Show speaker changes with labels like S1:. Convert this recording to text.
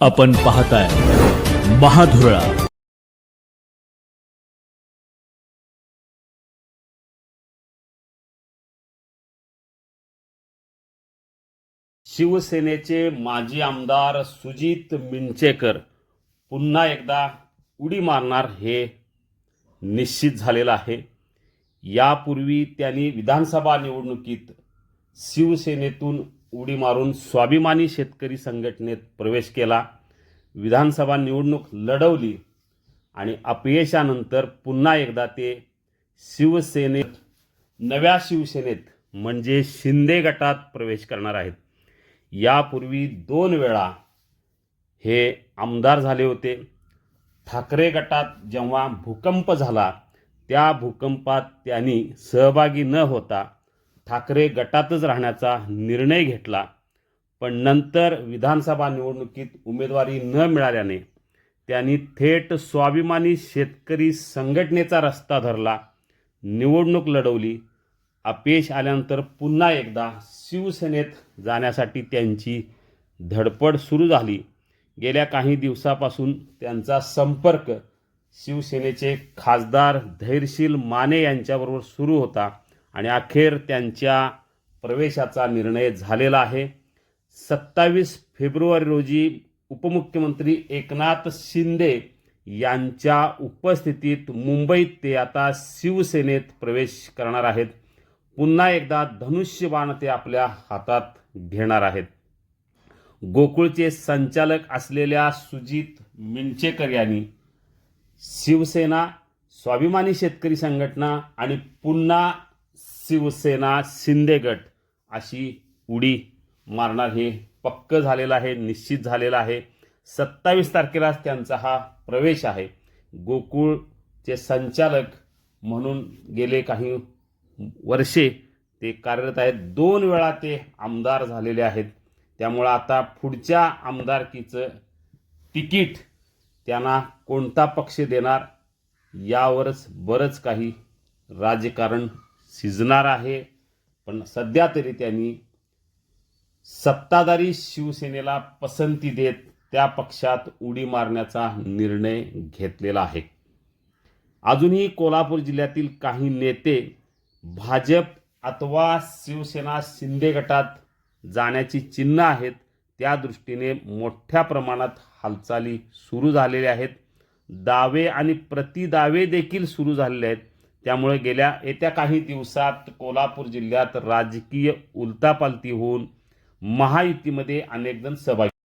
S1: आपण पाहताय महाधुरळा.
S2: शिवसेनेचे माजी आमदार सुजित मिंचेकर पुन्हा एकदा उडी मारणार हे निश्चित झालेलं आहे. यापूर्वी त्यांनी विधानसभा निवडणुकीत शिवसेनेतून उडी मारून स्वाभिमानी शेतकरी संघटनेत प्रवेश केला. विधानसभा निवडणूक लढवली आणि अपयशानंतर पुन्हा एकदा ते शिवसेनेत नव्या शिवसेनेत म्हणजे शिंदे गटात प्रवेश करणार आहेत. यापूर्वी दोन वेळा हे आमदार झाले होते. ठाकरे गटात जेव्हा भूकंप झाला त्या भूकंपात त्यांनी सहभागी न होता ठाकरे गटातच राहण्याचा निर्णय घेतला पण नंतर विधानसभा निवडणुकीत उमेदवारी न मिळाल्याने त्यांनी थेट स्वाभिमानी शेतकरी संघटनेचा रस्ता धरला निवडणूक लढवली. अपयश आल्यानंतर पुन्हा एकदा शिवसेनेत जाण्यासाठी त्यांची धडपड सुरू झाली. गेल्या काही दिवसापासून त्यांचा संपर्क शिवसेनेचे खासदार धैर्यशील माने यांच्याबरोबर सुरू होता. आणि अखेर त्यांच्या प्रवेशाचा निर्णय झालेला आहे. सत्तावीस फेब्रुवारी रोजी उपमुख्यमंत्री एकनाथ शिंदे यांच्या उपस्थितीत मुंबईत ते आता शिवसेनेत प्रवेश करणार आहेत. पुन्हा एकदा धनुष्यबाण ते आपल्या हातात घेणार आहेत. गोकुळचे संचालक असलेल्या सुजित मिंचेकर यांनी शिवसेना स्वाभिमानी शेतकरी संघटना आणि पुन्हा शिवसेना शिंदे गट अशी उडी मारणार हे पक्क झालेलं आहे निश्चित झालेलं आहे. सत्तावीस तारखेलाच त्यांचा हा प्रवेश आहे. गोकुळचे संचालक म्हणून गेले काही वर्षे ते कार्यरत आहेत. दोन वेळा ते आमदार झालेले आहेत. त्यामुळं आता पुढच्या आमदारकीचं तिकीट त्यांना कोणता पक्ष देणार यावरच बरंच काही राजकारण शिजणार आहे. पण सध्या तरी त्यांनी सत्ताधारी शिवसेनेला पसंती देत त्या पक्षात उडी मारण्याचा निर्णय घेतलेला आहे. अजूनही कोल्हापूर जिल्ह्यातील काही नेते भाजप अथवा शिवसेना शिंदे गटात जाण्याची चिन्ह आहेत. त्या दृष्टीने मोठ्या प्रमाणात हालचाली सुरू झालेल्या आहेत. दावे आणि प्रतिदावे देखील सुरू झालेले आहेत. त्यामुळे गेल्या येत्या काही दिवसात कोल्हापूर जिल्ह्यात राजकीय उलतापालती होऊन महायुतीमध्ये अनेकजण सहभागी